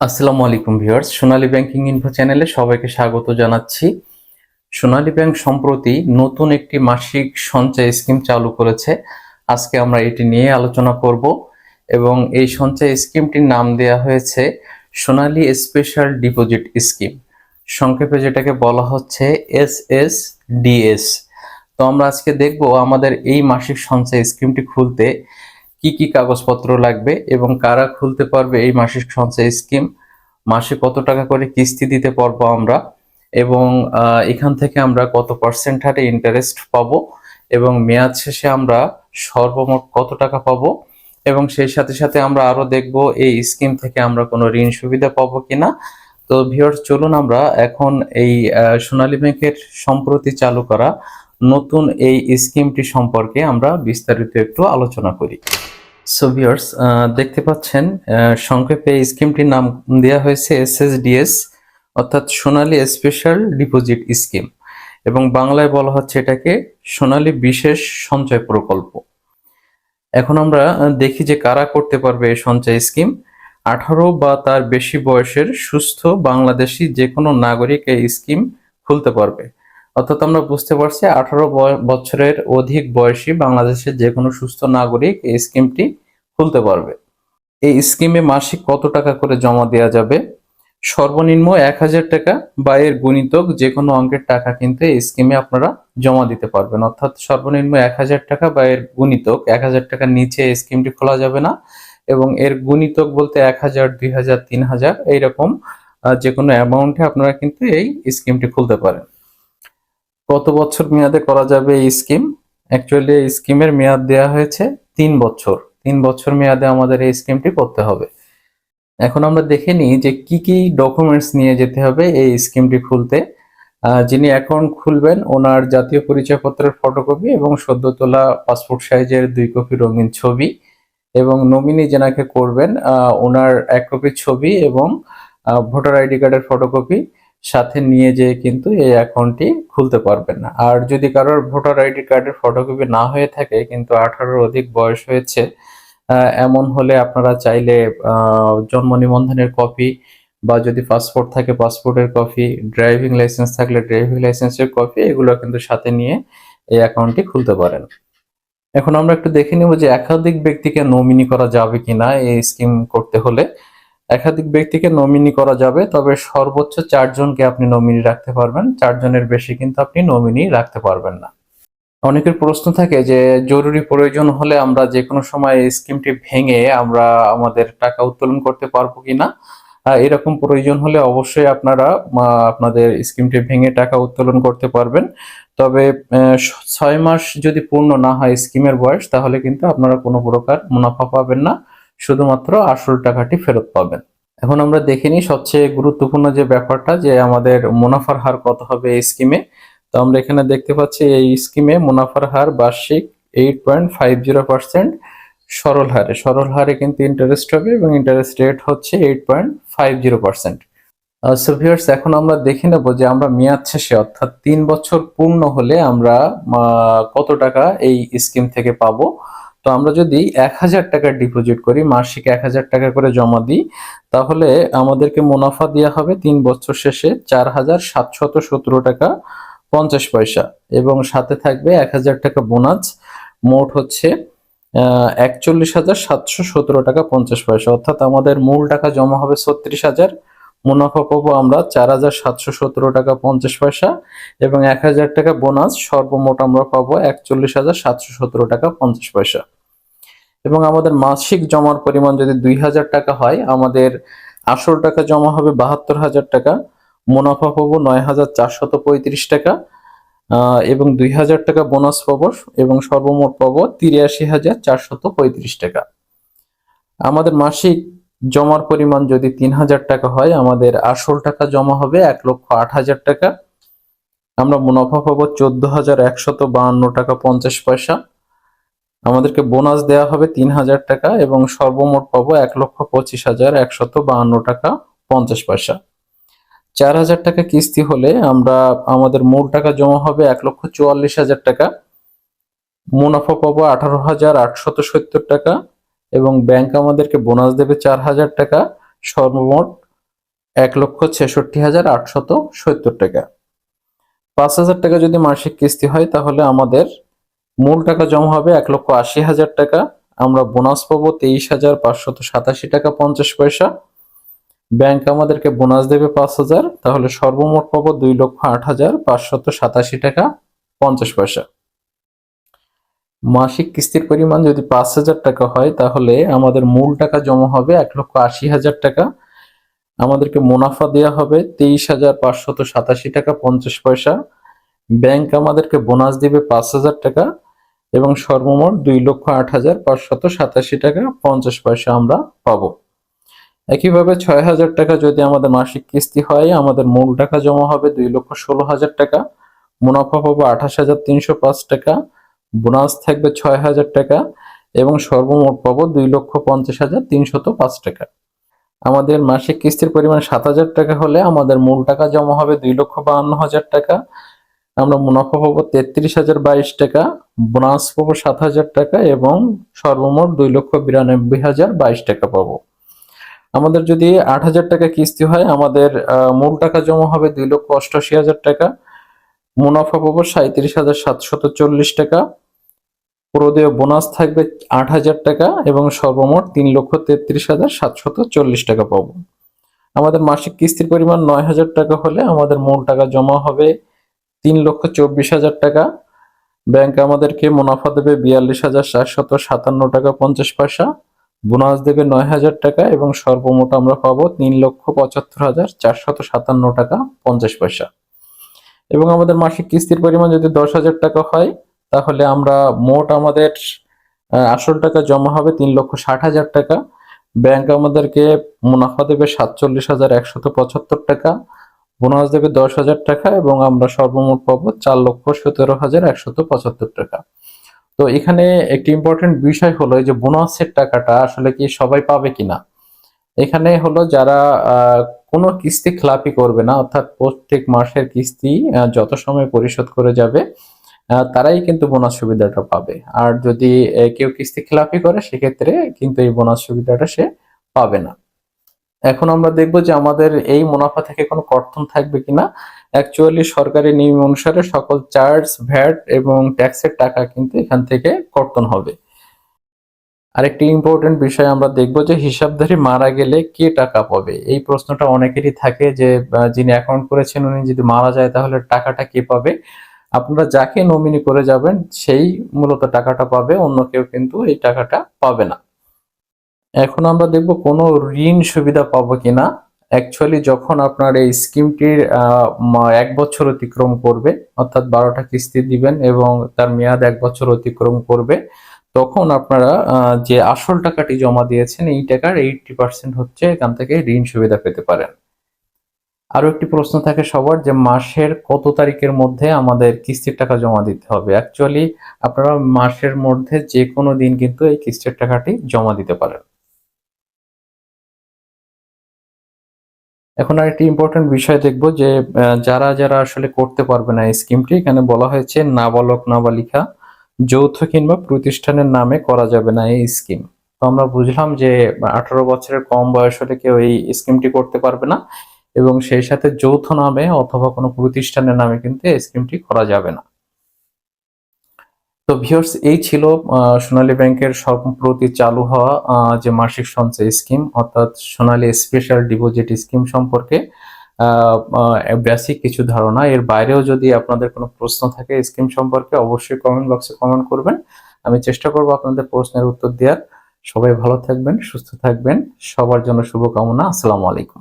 আসসালামু আলাইকুম ভিউয়ার্স, সোনালী banking info চ্যানেলে সবাইকে স্বাগত জানাচ্ছি। সোনালী ব্যাংক সম্প্রতি নতুন একটি মাসিক সঞ্চয় স্কিম চালু করেছে। আজকে আমরা এটি নিয়ে আলোচনা করব এবং এই সঞ্চয় স্কিমটির নাম দেওয়া হয়েছে সোনালী স্পেশাল ডিপোজিট স্কিম। সংক্ষেপে যেটাকে বলা হচ্ছে এস এস ডিএস তো আমরা আজকে দেখব আমাদের এই মাসিক সঞ্চয় স্কিমটি খুলতে কি কি কাগজপত্র লাগবে এবং কারা খুলতে পারবে এই মাসিক সঞ্চয় স্কিম? মাসে কত টাকা করে কিস্তি দিতে পারব আমরা? এবং এখান থেকে আমরা কত পার্সেন্ট হারে ইন্টারেস্ট পাবো? এবং মেয়াদ শেষে আমরা সর্বমোট কত টাকা পাবো? এবং সেই সাথে সাথে আমরা আরও দেখব এই স্কিম থেকে আমরা কোনো ঋণ সুবিধা পাবো কিনা? তো ভিওর চলুন আমরা এখন এই সোনালী ব্যাংকের সম্প্রতি চালু করা নতুন এই স্কিমটি সম্পর্কে আমরা বিস্তারিত একটু আলোচনা করি। সো ভিউয়ার্স দেখতে পাচ্ছেন সংক্ষেপে এই স্কিমটির নাম দেওয়া হয়েছে এসএসডিএস, অর্থাৎ সোনালী স্পেশাল ডিপোজিট স্কিম এবং বাংলায় বলা হচ্ছে এটাকে সোনালী বিশেষ সঞ্চয় প্রকল্প। এখন আমরা দেখি যে কারা করতে পারবে এই সঞ্চয় স্কিম আঠারো বা তার বেশি বয়সের সুস্থ বাংলাদেশি যে কোনো নাগরিক এই স্কিম খুলতে পারবে। অর্থাৎ আমরা বুঝতে পারছি আঠারো বছরের অধিক বয়সী বাংলাদেশের যে কোনো সুস্থ নাগরিক এই স্কিমটি খুলতে পারবে। এই স্কিমে মাসিক কত টাকা করে জমা দেওয়া যাবে? সর্বনিম্ন এক হাজার টাকা বা এর গুণিতক যে কোনো অঙ্কের টাকা কিন্তু এই স্কিমে আপনারা জমা দিতে পারবেন। অর্থাৎ সর্বনিম্ন এক হাজার টাকা বা এর গুণিতক এক হাজার টাকার নিচে এই স্কিমটি খোলা যাবে না এবং এর গুণিতক বলতে এক হাজার, দুই হাজার, তিন হাজার এইরকম যে কোনো অ্যামাউন্টে আপনারা কিন্তু এই স্কিমটি খুলতে পারেন। কত বছর মেয়াদে করা যাবে এই স্কিম? অ্যাকচুয়ালি এই স্কিমের মেয়াদ দেওয়া হয়েছে তিন বছর। তিন বছর মেয়াদে আমাদের এই স্কিমটি করতে হবে। এখন আমরা দেখে নিই যে কি কি ডকুমেন্টস নিয়ে যেতে হবে এই স্কিমটি খুলতে। যিনি অ্যাকাউন্ট খুলবেন, ওনার জাতীয় পরিচয়পত্রের ফটোকপি এবং সদ্য তোলা পাসপোর্ট সাইজের দুই কপি রঙিন ছবি এবং নমিনি যেনাকে করবেন ওনার এক কপি ছবি এবং ভোটার আইডি কার্ডের ফটোকপি সাথে নিয়ে যেয়ে কিন্তু এই অ্যাকাউন্টটি খুলতে পারবেন না। আর যদি কারোর ভোটার আইডি কার্ডের ফটোকপি না হয়ে থাকে, কিন্তু আঠারোর অধিক বয়স হয়েছে এমন হলে আপনারা চাইলে জন্ম নিবন্ধনের কপি বা যদি পাসপোর্ট থাকে পাসপোর্টের কপি ড্রাইভিং লাইসেন্স থাকলে ড্রাইভিং লাইসেন্সের কপি এগুলো কিন্তু সাথে নিয়ে এই অ্যাকাউন্টটি খুলতে পারেন। এখন আমরা একটু দেখে নেব যে একাধিক ব্যক্তিকে নমিনি করা যাবে কিনা এই স্কিম করতে হলে। একাধিক ব্যক্তিকে নমিনি করা যাবে তবে সর্বোচ্চ চারজনকে আপনি নমিনি রাখতে পারবেন। চারজনের বেশি কিন্তু আপনি নমিনি রাখতে পারবেন না। অনেকের প্রশ্ন থাকে যে জরুরি প্রয়োজন হলে আমরা যে কোনো সময় স্কিমটি ভেঙে আমরা আমাদের টাকা উত্তোলন করতে পারব কিনা? আহ, এরকম প্রয়োজন হলে অবশ্যই আপনারা আপনাদের স্কিমটি ভেঙে টাকা উত্তোলন করতে পারবেন। তবে ছয় মাস যদি পূর্ণ না হয় স্কিমের বয়স তাহলে কিন্তু আপনারা কোনো প্রকার মুনাফা পাবেন না। শুধুমাত্র আসল টাকাটি ফেরত পাবেন। এখন আমরা দেখে নিই সবচেয়ে গুরুত্বপূর্ণ যে ব্যাপারটা, যে আমাদের মুনাফার হার কত হবে এই স্কিমে তো আমরা এখানে দেখতে পাচ্ছি এই স্কিমে মুনাফার হার বার্ষিক eight point five zero percent সরল হারে। সরল হারে কিন্তু ইন্টারেস্ট হবে এবং ইন্টারেস্ট রেট হচ্ছে eight point five zero percent so viewers এখন আমরা দেখে নেব যে আমরা মেয়াদ শেষে, অর্থাৎ তিন বছর পূর্ণ হলে আমরা কত টাকা এই স্কিম থেকে পাবো। তো আমরা যদি এক হাজার টাকা ডিপোজিট করি, মাসিক এক হাজার টাকা করে জমা দিই, তাহলে আমাদেরকে মুনাফা দেওয়া হবে তিন বছর শেষে চার হাজার সাতশত সতেরো টাকা পঞ্চাশ পয়সা এবং সাথে থাকবে এক হাজার টাকা বোনাস মোট হচ্ছে একচল্লিশ হাজার সাতশো সতেরো টাকা পঞ্চাশ পয়সা। অর্থাৎ আমাদের মূল টাকা জমা হবে ছত্রিশ হাজার, মুনাফা পাবো আমরা চার হাজার সাতশো সতেরো টাকা পঞ্চাশ পয়সা এবং এক হাজার টাকা বোনাস সর্বমোট আমরা পাবো একচল্লিশ হাজার সাতশো সতেরো টাকা পঞ্চাশ পয়সা। এবং আমাদের মাসিক জমার পরিমাণ যদি দুই হাজার টাকা হয়, আমাদের আসল টাকা জমা হবে বাহাত্তর হাজার টাকা, মুনাফা পাবো নয় হাজার চারশত পঁয়ত্রিশ টাকা এবং দুই হাজার টাকা বোনাস পাবো এবং সর্বমোট পাবো তিরাশি হাজার চারশত পঁয়ত্রিশ টাকা। আমাদের মাসিক জমার পরিমাণ যদি তিন হাজার টাকা হয়, আমাদের আসল টাকা জমা হবে এক লক্ষ আট হাজার টাকা। আমরা মুনাফা পাবো চোদ্দ হাজার একশত বাহান্ন টাকা পঞ্চাশ পয়সা আমাদেরকে বোনাস দেওয়া হবে তিন হাজার টাকা এবং সর্বমোট পাবো এক লক্ষ পঁচিশ হাজার একশত বাহান্ন টাকা পঞ্চাশ পয়সা। চার হাজার টাকা কিস্তি হলে আমরা আমাদের মূল টাকা জমা হবে এক লক্ষ চুয়াল্লিশ হাজার টাকা। মুনাফা পাবো আঠারো হাজার আটশত সত্তর টাকা এবং ব্যাংক আমাদেরকে বোনাস দেবে চার হাজার টাকা। সর্বমোট এক লক্ষ ছেষট্টি হাজার আটশত সত্তর টাকা। পাঁচ হাজার টাকা যদি মাসিক কিস্তি হয় তাহলে আমাদের মূল টাকা জমা হবে এক লক্ষ আশি হাজার টাকা। আমরা বোনাস পাবো তেইশ হাজার পাঁচশত সাতাশি টাকা পঞ্চাশ পয়সা। ব্যাংক আমাদেরকে বোনাস দেবে পাঁচ হাজার, তাহলে সর্বমোট পাবো দুই লক্ষ আট হাজার পাঁচশত সাতাশি টাকা পঞ্চাশ পয়সা। মাসিক কিস্তির পরিমাণ যদি পাঁচ হাজার টাকা হয়, তাহলে আমাদের মূল টাকা জমা হবে এক লক্ষ আশি হাজার টাকা। আমাদেরকে মুনাফা দেওয়া হবে তেইশ হাজার পাঁচশত সাতাশি টাকা পঞ্চাশ পয়সা। ব্যাংক আমাদেরকে বোনাস দিবে পাঁচ হাজার টাকা। এবং সর্বমোট দুই লক্ষ আট হাজার পাঁচশত সাতাশি টাকা পঞ্চাশ পয়সা আমরা পাবো। একইভাবে ছয় হাজার টাকা যদি আমাদের মাসিক কিস্তি হয়, আমাদের মূল টাকা জমা হবে দুই লক্ষ ষোলো হাজার টাকা, মুনাফা পাবো আঠাশ হাজার তিনশো পাঁচ টাকা, বোনাস থাকবে ছয় হাজার টাকা এবং সর্বমোট পাবো দুই লক্ষ পঞ্চাশ হাজার তিনশত পাঁচ টাকা। আমাদের মাসিক কিস্তির পরিমাণ সাত হাজার টাকা হলে আমাদের মূল টাকা জমা হবে দুই লক্ষ বাহান্ন হাজার টাকা আমরা মুনাফা পাবো তেত্রিশ হাজার বাইশ টাকা, বোনাস পাবো সাত হাজার টাকা এবং সর্বমোট দুই লক্ষ বিরানব্বই হাজার বাইশ টাকা পাবো। আমাদের যদি আট হাজার টাকা কিস্তি হয়, আমাদের মূল টাকা জমা হবে দুই লক্ষ অষ্টআশি হাজার টাকা, মুনাফা পাবো সাঁত্রিশ হাজার সাতশত চল্লিশ টাকা, প্রদেয় বোনাস থাকবে আট হাজার টাকা এবং সর্বমোট তিন লক্ষ তেত্রিশ হাজার সাতশত চল্লিশ টাকা পাবো। আমাদের মাসিক কিস্তির পরিমাণ নয় হাজার টাকা হলে আমাদের মূল টাকা জমা হবে তিন লক্ষ চব্বিশ হাজার টাকা। ব্যাংক আমাদেরকে মুনাফা দেবে বিয়াল্লিশ হাজার সাতশত সাতান্ন টাকা পঞ্চাশ পয়সা। বোনাস দেবে নয় হাজার টাকা এবং সর্বমোট আমরা পাবো তিন লক্ষ পঁচাত্তর হাজার চারশত সাতান্ন টাকা পঞ্চাশ পয়সা। এবং আমাদের মাসিক কিস্তির পরিমাণ যদি দশ হাজার টাকা হয়, তাহলে আমরা মোট আমাদের আসল টাকা জমা হবে তিন লক্ষ ষাট হাজার টাকা। ব্যাংক আমাদেরকে মুনাফা দেবে সাতচল্লিশ হাজার একশত পঁচাত্তর টাকা। বোনাস দেবে দশ হাজার টাকা এবং আমরা সর্বমোট পাবো চার লক্ষ সতেরো হাজার একশত পঁচাত্তর টাকা। তো এখানে একটি ইম্পর্টেন্ট বিষয় হলো যে বোনাসের টাকাটা আসলে কি সবাই পাবে কিনা? এখানে হলো যারা কোনো কিস্তি খেলাপি করবে না, অর্থাৎ প্রত্যেক মাসের কিস্তি যত সময় পরিশোধ করে যাবে তারাই কিন্তু বোনাস সুবিধাটা পাবে। আর যদি কেউ কিস্তি খেলাপি করে, সেক্ষেত্রে কিন্তু এই বোনাস সুবিধাটা সে পাবে না। এখন আমরা দেখব যে আমাদের এই মুনাফা থেকে কোনো কর্তন থাকবে কিনা। অ্যাকচুয়ালি সরকারি নিয়ম অনুসারে সকল চার্জ ভ্যাট এবং ট্যাক্সের টাকা কিন্তু এখান থেকে কর্তন হবে। আরেকটি ইম্পর্টেন্ট বিষয় আমরা দেখব যে হিসাবধারী মারা গেলে কে টাকা পাবে? এই প্রশ্নটা অনেকেরই থাকে যে যিনি অ্যাকাউন্ট করেছেন উনি যদি মারা যায় তাহলে টাকাটা কে পাবে? আপনারা যাকে নমিনি করে যাবেন, সেই মূলত টাকাটা পাবে, অন্য কেউ কিন্তু এই টাকাটা পাবে না। এখন আমরা দেখব কোনো ঋণ সুবিধা পাবো কিনা। অ্যাকচুয়ালি যখন আপনার এই স্কিমটির এক বছর অতিক্রম করবে, অর্থাৎ বারোটা কিস্তি দিবেন এবং তার মেয়াদ এক বছর অতিক্রম করবে, তখন আপনারা যে আসল টাকাটি জমা দিয়েছেন, এই টাকার এইটটি পার্সেন্ট হচ্ছে এখান থেকে ঋণ সুবিধা পেতে পারেন। আরও একটি প্রশ্ন থাকে সবার যে মাসের কত তারিখের মধ্যে আমাদের কিস্তির টাকা জমা দিতে হবে। অ্যাকচুয়ালি আপনারা মাসের মধ্যে যে কোনো দিন কিন্তু এই কিস্তির টাকাটি জমা দিতে পারেন। এখন আর একটি ইম্পর্টেন্ট বিষয় দেখব যে যারা যারা আসলে করতে পারবে না এই স্কিমটি এখানে বলা হয়েছে নাবালক নাবালিকা যৌথ কিংবা প্রতিষ্ঠানের নামে করা যাবে না এই স্কিম তো আমরা বুঝলাম যে, আঠারো বছরের কম বয়স হলে কেউ এই স্কিমটি করতে পারবে না এবং সেই সাথে যৌথ নামে অথবা কোনো প্রতিষ্ঠানের নামে কিন্তু এই স্কিমটি করা যাবে না। তো ভিউয়ার্স, এই ছিল সোনালী ব্যাংকের সম্প্রতি চালু হওয়া যে মাসিক সঞ্চয় স্কিম, অর্থাৎ সোনালী স্পেশাল ডিপোজিট স্কিম সম্পর্কে বেসিক কিছু ধারণা। এর বাইরেও যদি আপনাদের কোনো প্রশ্ন থাকে স্কিম সম্পর্কে, অবশ্যই কমেন্ট বক্সে কমেন্ট করবেন। আমি চেষ্টা করব আপনাদের প্রশ্নের উত্তর দেওয়ার। সবাই ভালো থাকবেন, সুস্থ থাকবেন। সবার জন্য শুভকামনা। আসসালামু আলাইকুম।